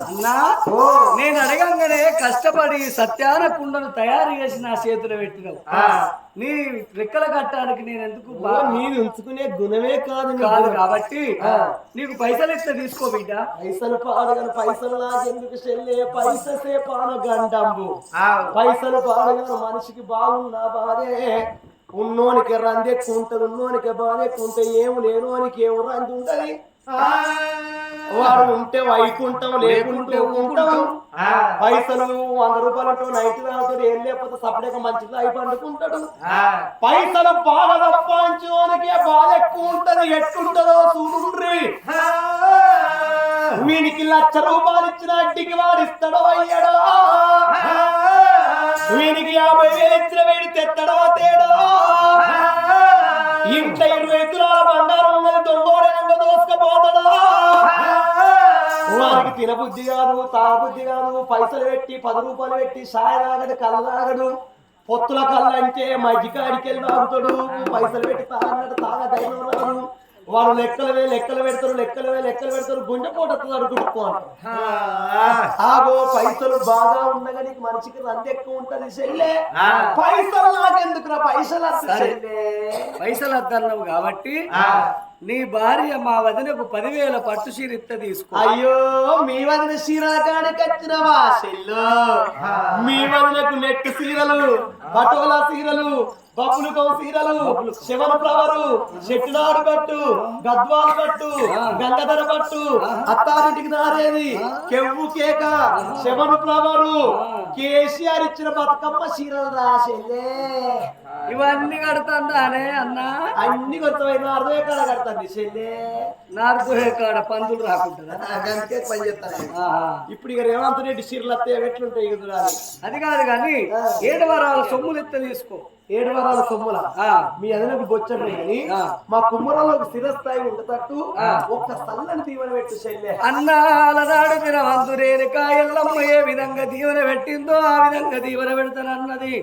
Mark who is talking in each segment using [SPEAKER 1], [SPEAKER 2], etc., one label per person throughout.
[SPEAKER 1] అన్నా? నేను అడగంగానే కష్టపడి సత్యాన కుండను తయారు చేసి నా చేతిలో పెట్టినావు. నీ రెక్కల కట్టడానికి నేను ఎందుకు
[SPEAKER 2] నేను ఉంచుకునే గుణమే కాదు
[SPEAKER 1] కాదు. కాబట్టి నీకు పైసలు ఇస్తే తీసుకో బిడ్డ.
[SPEAKER 2] పైసలు పాడగను పైసలు నాకెందుకు చెల్లే పైససే పానగండంబు పైసలు పాడగను మనిషికి బాగున్నా బాధే. ఉన్నోనికి రంది ఉంటది ఉన్నోనికి బాధ ఉంటే ఏమి లేనోనికి ఏమి రంది ఉంటది? వాడు ఉంటే వైకుంటాం లేకుంటే ఉంటాం పైసలు వంద రూపాయలు అంటూ నైట్ తాగుతాడు ఏం లేకపోతే సపరేట్గా మంచిగా అయి పండుకుంటాడు. పైసలు బాగా తప్పించోనికి బాధ ఎక్కువ ఉంటది ఎట్టుంటదో చూడుండ్రి. వీనికి లక్ష రూపాయలు ఇచ్చిన అడ్డికి వాడు ఇస్తాడో అయ్యాడో. వీనికి యాభై వేలు ఇచ్చిన వీడి తెత్తడో తేడో. ఇంత ఇరవై తులాల బంగారం తినబుద్ధి కాదు తాగబుద్ధి కాదు పైసలు పెట్టి పది రూపాయలు పెట్టి సాయ తాగడు కళ్ళ తాగడు పొత్తుల కళ్ళ అంటే మజ్జికాడికి వెళ్ళి తాగుతాడు పైసలు పెట్టి తాగన్నాడు తాగ ధైర్యం రాదు వాడు లెక్కలవే లెక్కలు పెడతారు లెక్కలవే లెక్కలు పెడతారు గుండె పోటెత్తాడు గుడుకో ఆగో పైసలు బాగా ఉండగా నీకు మనిషికి రంది ఎక్కువ ఉంటది చెల్లె. పైసలు నాకెందుకురా? పైసలు.
[SPEAKER 1] పైసలు వద్దన్నావు కాబట్టి నీ భార్య మా వదినకు పదివేల పట్టు చీర ఇత్త తీసుకో.
[SPEAKER 2] అయ్యో మీ వదిన చీరకాడికి వచ్చినవా చెల్లు? మీ వదినకు నెట్ సీరలు పటోలా సీరలు బబ్బులుకం సీరలు శివన ఫ్లవరు చెట్టునాడు పట్టు గద్వాల పట్టు గంగధర పట్టు అత్తారింటికి నారేది కెవ్వు కేక శివన ఫ్లవరు కేసీఆర్ ఇచ్చిన బతుకమ్మ చీరలు రా చెల్లే.
[SPEAKER 1] ఇవన్నీ కడతానే అన్నా?
[SPEAKER 2] అన్ని కొత్తమైన కాడ చెల్లే.
[SPEAKER 1] కాడ పందులు రాకుంటుందా?
[SPEAKER 2] పని. ఇప్పుడు ఇక రేవంత్ రెడ్డి చీరలు వస్తే ఎట్లుంటాయి
[SPEAKER 1] అది కాదు కానీ ఏడు వారాల సొమ్ములు ఎత్త తీసుకో.
[SPEAKER 2] ఏడు వారాల సొమ్ముల. మీ అదనకు బొచ్చండి కానీ. మా కుమ్మరంలో ఒక స్థిరస్థాయి ఉండేటట్టు ఒక్క సల్లని దీవెన పెట్టు శైలే.
[SPEAKER 1] అన్నాలనాడు తినవంతురేనిక ఎల్లమ్మ ఏ విధంగా దీవెన పెట్టిందో ఆ విధంగా దీవెన పెడతానన్నది.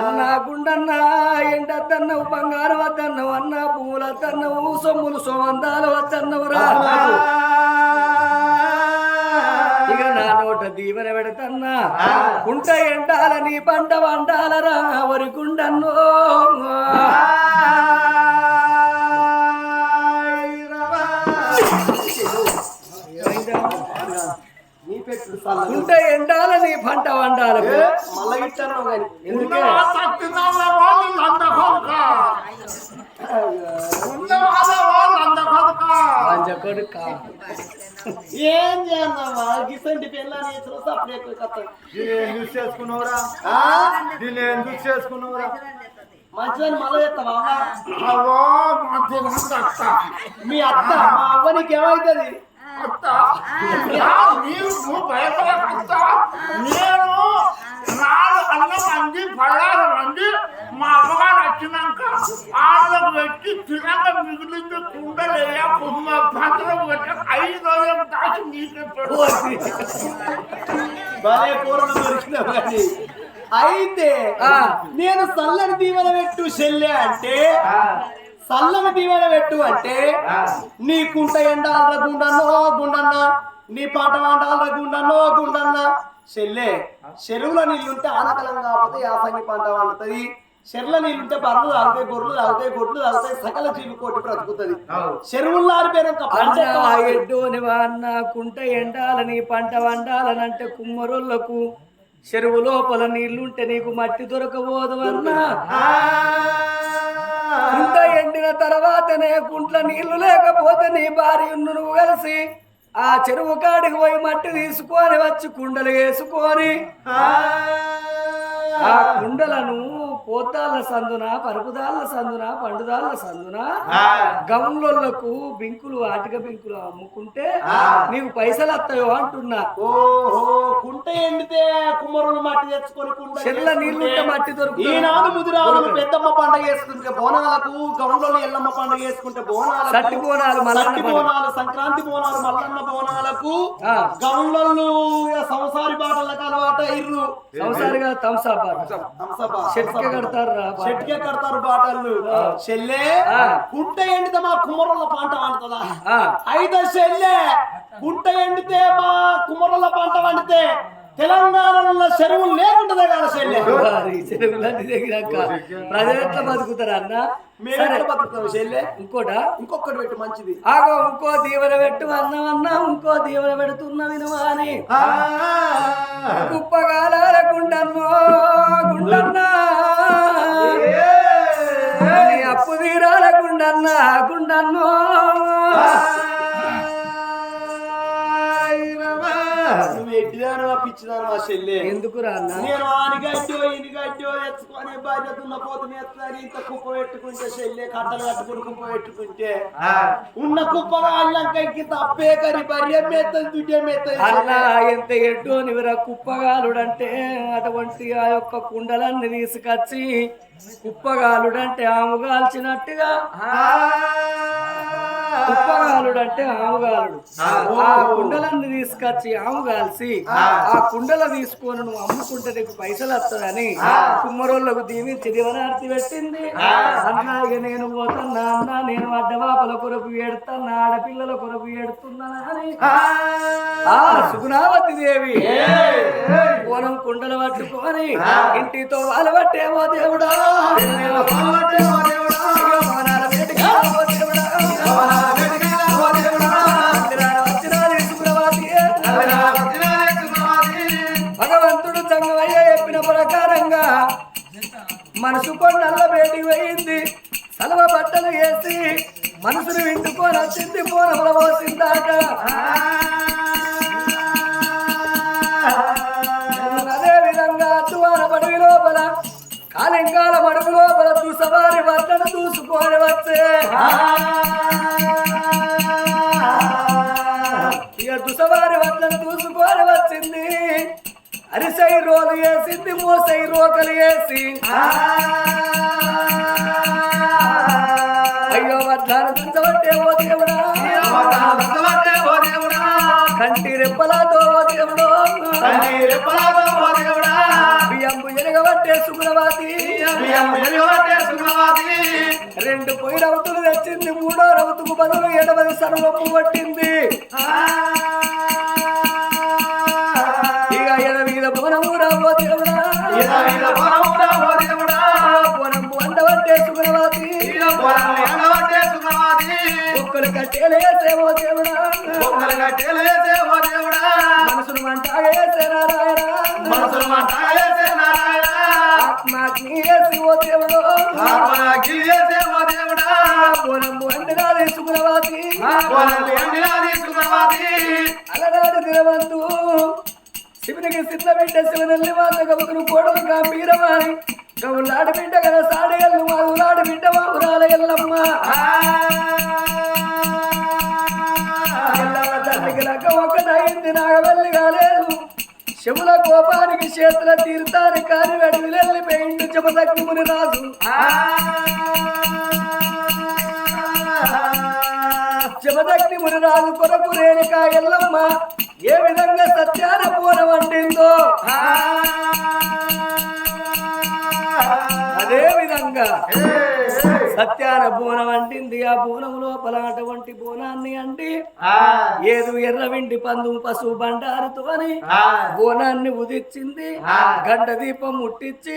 [SPEAKER 1] అన్న గుండన్న ఎండద్దన్నవు బంగారం వద్దన్నవు అన్న పువ్వులు వద్దన్నవు సొమ్ములు సోమందాలు వద్దన్నవు రా ఇక నా నోట దీవెన పెడతన్నా కుంట ఎండాలని పంట వండాలరా వరి కుండన్నో.
[SPEAKER 2] నీ పెట్టు సల్లని
[SPEAKER 1] కుంట ఎండాలని పంట వండాలకు
[SPEAKER 2] మళ్ళా ఇచ్చాను
[SPEAKER 1] ఎందుకే కొడుక.
[SPEAKER 2] ఏం చేయాలమ్మా? గిసంటి పిల్లని ఇచ్చిన సప్పుడు ఎక్కువ కథ
[SPEAKER 3] ఎందుకు చేసుకున్నావురా? దీన్ని ఎందుకు చేసుకున్నావురా?
[SPEAKER 2] మంచిదని మళ్ళీ చెప్తావా మీ అత్త మా
[SPEAKER 3] నువ్వు భయపడక అత్త. నేను నాలుగు అన్నం మంది పడాలి మంది మా అమ్మగారు వచ్చినాక ఆళ్ళకు పెట్టి తినక మిగిలింది కుండలేయ? కుమ్మ భద్రం పెట్టి ఐదు రోజులు దాచి నీకే
[SPEAKER 2] భలే అయితే
[SPEAKER 1] ఆ.
[SPEAKER 2] నేను సల్లని దీవెన పెట్టు చెల్లె అంటే సల్లని దీవెన పెట్టు అంటే నీ కుంట ఎండాల గుండన్నో గుండన్న నీ పాట వండాల గుండన్నో గుండన్న. చెల్లె చెరువుల నీళ్ళుంటే ఆనకలం కాకపోతే యాసంగి పంట వండుతుంది చెర్ల నీళ్ళుంటే బర్రెలు తాగుతాయి గొర్రెలు తాగుతాయి గొడ్లు తాగుతాయి సకల జీవి కోటి బ్రతుకుతుంది. చెరువులు ఆరిపోయినాక
[SPEAKER 1] ఎండాలని పంట వండాలనంటే కుమ్మరోళ్ళకు చెరువు లోపల నీళ్ళుంటే నీకు మట్టి దొరకబోదు అన్నా. కుంట ఎండిన తర్వాతనే కుంట్ల నీళ్ళు లేకపోతే నీ భార్య నువ్వు కలిసి ఆ చెరువు కాడికి పోయి మట్టి తీసుకొని వచ్చి కుండలు వేసుకొని ఆ కుండలను పోతాళ్ళ సందున పరుపుదాళ్ళ సందున పండుదాళ్ళ సందున గౌన్లకు బింకులు ఆటిక బింకులు అమ్ముకుంటే నీకు పైసలు వస్తాయో అంటున్నా.
[SPEAKER 2] ఓహో కుంట ఎండితే కుమ్మరులు మట్టి తెచ్చుకొని కుండ
[SPEAKER 1] చెర్ల నీళ్ళుంటే మట్టి దొరుకుతుంది.
[SPEAKER 2] ఈనాడు ముదిరాలు పెద్దమ్మ పండుగ చేసుకుంటే బోనాలకు గౌన్లో ఎల్లమ్మ పండుగ చేసుకుంటే బోనాలకు
[SPEAKER 1] సట్టి బోనాలు మల్లన్న.
[SPEAKER 2] బోనాలు. సంక్రాంతి బోనాలు మల్లన్న బోనాలకు
[SPEAKER 1] ఆ.
[SPEAKER 2] గౌన్లలో సంసారి బాటలకు అలవాటు ఇర్రు
[SPEAKER 1] సంసారిగా తంసాబా చెట్టుకే కడతారు రా బాట.
[SPEAKER 2] చెట్టుకే కడతారు బాటలు చెల్లె. కుంట ఎండితే మా కుమ్మరుల పంట వండుతుందా అయితే చెల్లె కుంట ఎండితే మా కుమ్మరుల పంట వండితే తెలంగాణలో ఉన్న చెరువులు లేకుంటుందే కదా
[SPEAKER 1] చెరువులన్నీ దగ్గరాక ప్రజలు ఎట్లా బతుకుతారు అన్న? ఇంకోటా?
[SPEAKER 2] ఇంకొకటి పెట్టి మంచిది.
[SPEAKER 1] ఆగో ఇంకో దీవెన పెట్టు అన్నమన్నా ఇంకో దీవెన పెడుతున్న వినువా అని కుప్పగాలకుండన్నో గుండన్నా. అప్పు తీరాలకుండన్నా గుండన్నో
[SPEAKER 2] నువ్వు ఎట్టిదాను పిచ్చిదాను మా చెల్లె?
[SPEAKER 1] ఎందుకు
[SPEAKER 2] నేను ఆనిగడ్డో ఇనిగడ్డో తెచ్చుకొని భార్య దున్నపోతు మెత్తని ఇంత కుప్ప పెట్టుకుంటే చెల్లె కట్టలు కట్టుకుని కుప్ప పెట్టుకుంటే ఉన్న కుప్పగా అల్లంక ఇంక తప్పే కరి భార్య మెత్తది దుడ్డే మెత్తది
[SPEAKER 1] అన్న ఎంత ఎడ్డో నివర కుప్పగాలుడంటే అటువంటి ఆ యొక్క కుండలన్నీ తీసుకొచ్చి కుప్పగాలుడంటే ఆముగాల్చినట్టుగా కుప్పగాలుడంటే ఆముగాలుడు ఆ కుండలన్నీ తీసుకొచ్చి ఆముగాల్చి ఆ. కుండల తీసుకొని నువ్వు అమ్ముకుంటే నీకు పైసలు వస్తుందని కుమ్మరోళ్ళకు దీవించి దివనార్తి పెట్టింది. అన్నా ఇక నేను పోతున్నా అన్న నేను అడ్డవాపల కొరకు ఏడుతున్నా ఆడపిల్లల కొరకు ఏడుతున్నా అని. ఆ. సుగుణావతి దేవి. పూనం కుండలు పట్టుకొని ఇంటితో అలవట్టేమో దేవుడా. భవనాల మనసు నల్ల బయటికి పోయింది సలవ బట్టలు వేసి మనసును వింటుకొని వచ్చింది పూనముల పోసిందాట అదే విధంగా అద్దువాన పడవి లోపల కాలింగాల మడుగు లోపల దూసవారి బట్టను దూసుకొని వచ్చే. ఇక దుసవారి బట్టను దూసుకొని వచ్చింది. అరిసై రోలు వేసింది మోసై రోకలు వేసి. అయ్యో వడ్లాను దుంచబట్టే ఓ దేవుడా. కంటి రెప్పలతో ఓ దేవుడో. బియ్యంబు ఎరగబట్టే సుగుణవాతి రెండు పొయ్యి రవతులు తెచ్చింది మూడో రవతుకు బదులు ఎడమది సర్వము పట్టింది. ఇక ఒక్కలు కట్టేలేసేవో దేవుడా. మనసును మంటాగేసే నారాయణ. ఆత్మాగ్నియేసి ఓ దేవుడో. బోనము అండరాలే సుగుణవాతి అలనాడు దినవంతు శివునికి సిద్ధ బిడ్డ శివనల్లి వాత గబుకును కోడలు గంభీరమాని గవులాడు బిడ్డ గల సాడగల్లు మావులాడు బిడ్డ మావురాల ఎల్లమ్మ ఎల్లమ్మ ఒక్కటైంది నాగవల్లి కాలేదు. శివుల కోపానికి చేతుల తీర్థాన్ని కాని వెడవిలెల్లి పెయిండు చెప్పదక్కుముని రాజు. జమదగ్ని మునిరాజు కొరకు రేణుక ఎల్లమ్మ ఏ విధంగా సత్యాన పూర వండిందో అదే విధంగా సత్యాన బోనం అంటింది. ఆ బోనం లోపల అటువంటి బోనాన్ని అంటి ఏదు ఎర్రవిండి పందు పశువు బండారుతో అని బోనాన్ని ఉదిచ్చింది. గంట దీపం ముట్టించి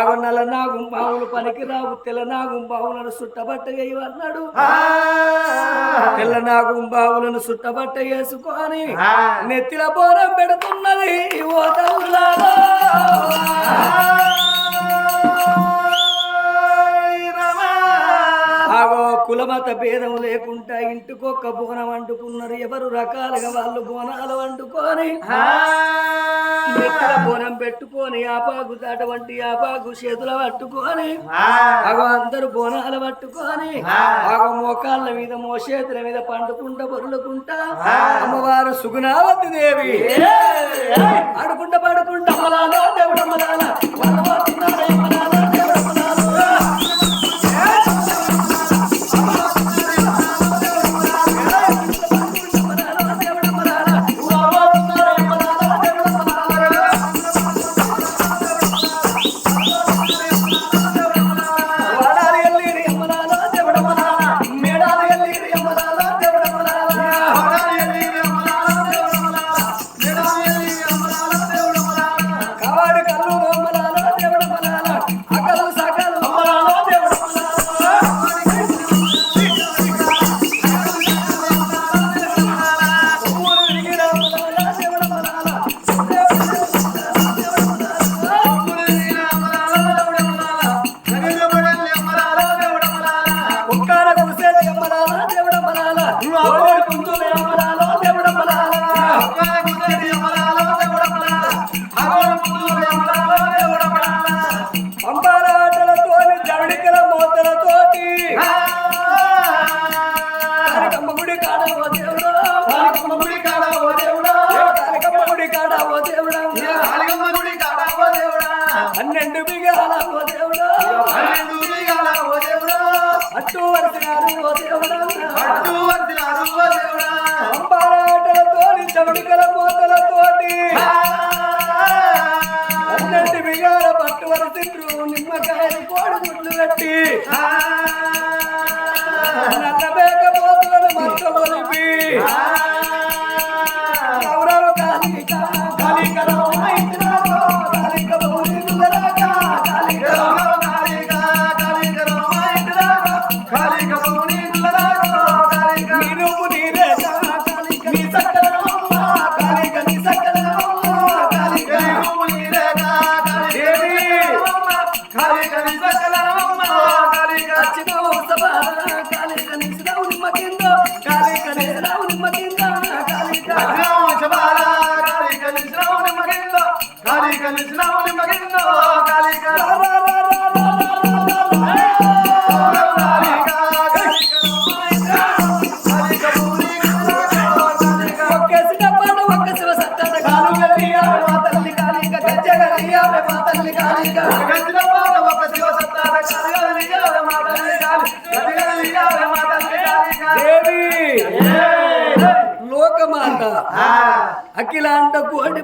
[SPEAKER 1] అవి నల్ల నాగుం బావులు పనికి రావు తెల్ల నాగుం బావులను సుట్టబట్ట అన్నాడు. తెల్ల నాగుం బావులను సుట్టబట్ట వేసుకొని నెత్తిల బోనం పెడుతున్నది. ఓ తల్లారా. కులమత భేదం లేకుండా ఇంటికొక్క బోనం వండుకున్నారు ఎవరు రకాలుగా వాళ్ళు బోనాలు వండుకొని నెత్తిన బోనం పెట్టుకొని ఆపాకు అటువంటి ఆపాకు చేతుల పట్టుకొని అగో అందరు బోనాలు పట్టుకొని అగో మోకాళ్ళ మీద మోచేతుల మీద పండుకుంటా బొరులుకుంటా అమ్మవారు సుగుణావతి దేవి. ఆడుకుంటా పడుకుంటా అమ్మలాలా దేవుడు అమ్మలాలా కట్టి నల్లబేక పోతులను మత్త 그래.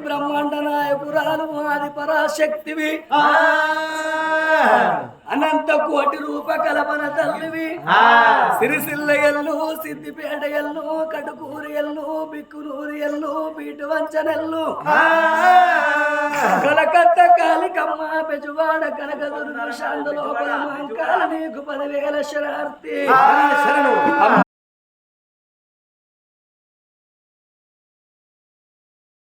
[SPEAKER 1] బ్రహ్మాండ నాయకురాలు ఆది పరాశక్తివి. అనంత కోటి రూప కల్పన తల్లివి. సిరిసిల్ల ఎల్లు సిద్దిపేట ఎల్లు కటుకూరు ఎల్లు బిక్కునూరు ఎల్లు బీటు వంచనెల్లు కలకత్త కాలికమ్మ పెజువాడ కనకదుర్గ శాంత లోపల మంకాల నీకు పదివేల శరార్థి